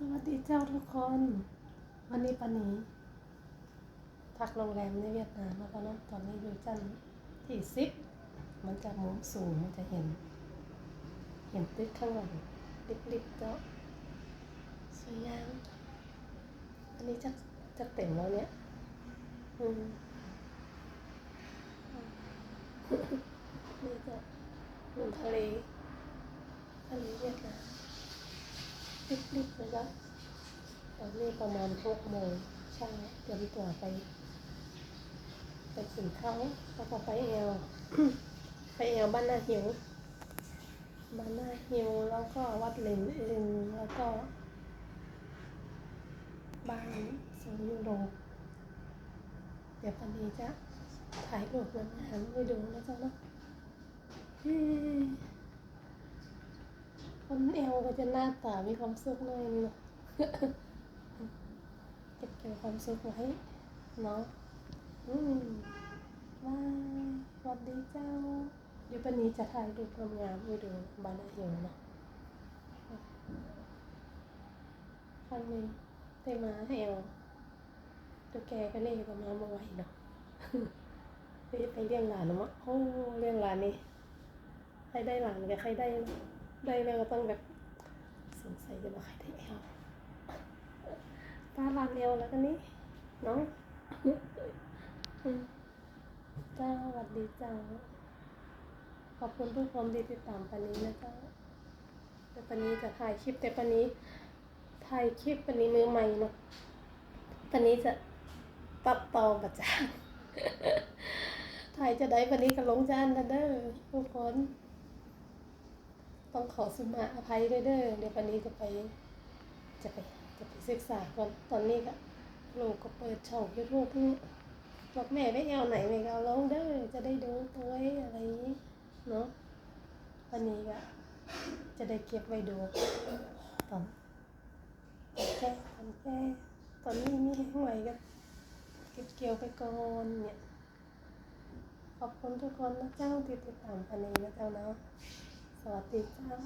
สวัสดีเจ้าทุกคน วันนี้ปานีพักโรงแรมในเวียดนามแล้วก็น้องตอนนี้อยู่จันทร์ที่สิบมันจะมุมสูงมันจะเห็น เห็นตึกข้างหลังลิบๆเจ้าสวยงามอันนี้จะจะเต็มแล้วเนี่ยอืมนี่จะเหมือนทะเลทะเลเวียดนาม ลิบๆเลยจ้ะตอนนี้ประมาณหกโมงใช่เตรียมตัวไป ไปกินข้าแล้วก็ไปแอลไปแอลบ้านนาหิวบ้านนาหิวแล้วก็วัดลินลินแล้วก็ บ้านสวนยูโรเดี๋ยวปันนี้จะถ่ายรูปมันอาหารไปดูนะจ๊ะเนาะ เอลก็จะหน้าตามีความสุขหน่อยนี่เนะเก็บเกี่ยวความสุขไว้เนาะอืมว้าสวัสดีเจ้า เดี๋ยวปันนี้จะถ่ายรูปงามๆไปดูบ้านนาหิวนะฟังหนึ่งได้มาแอลตัวแกก็เลยประมาณมาไหวเนาะไปไปเลี้ยงหลานเนาะโอ้เลี้ยงหลานนี่ใครได้หลานกับใครได้ ได้แล้วก็ต้องแบบสงสัยจะบอกใครได้แอลป้าลานแอลแล้วกันนี่นาะอืมเจ้าสวัสดีจ้าขอบคุณทุกคนที่ติดตามปันนี้นะจ้าแต่ปันนี้จะถ่ายคลิปแต่ปันนี้ถ่ายคลิปปันนี้มือใหม่เนาะปันนี้จะตัดต่อประจาถ่ายจะได้ปันนี้ก็ลงจานนะเด้อทุกคน ต้องขอสุมาอภัยด้วยเด้อเดี๋ยวปันนี้จะไป จะไปจะไปศึกษาก่อนตอนนี้ก็ลูกก็เปิดช่องยูทูบนี่บอกแม่ไปแอวไหนแม่ก็เอาลงเด้อจะได้ดูตัวอะไรนี้เนาะวันนี้ก็จะได้เก็บไว้ดูตอนแก้ตอนแก้ตอนนี้มีแห้งไหวก็เก็บเกี่ยวไปก่อนเนี่ยขอบคุณทุกคนนะเจ้าที่ติดตามพันนี้นะเจ้าเนาะ สวัสดีเจ้า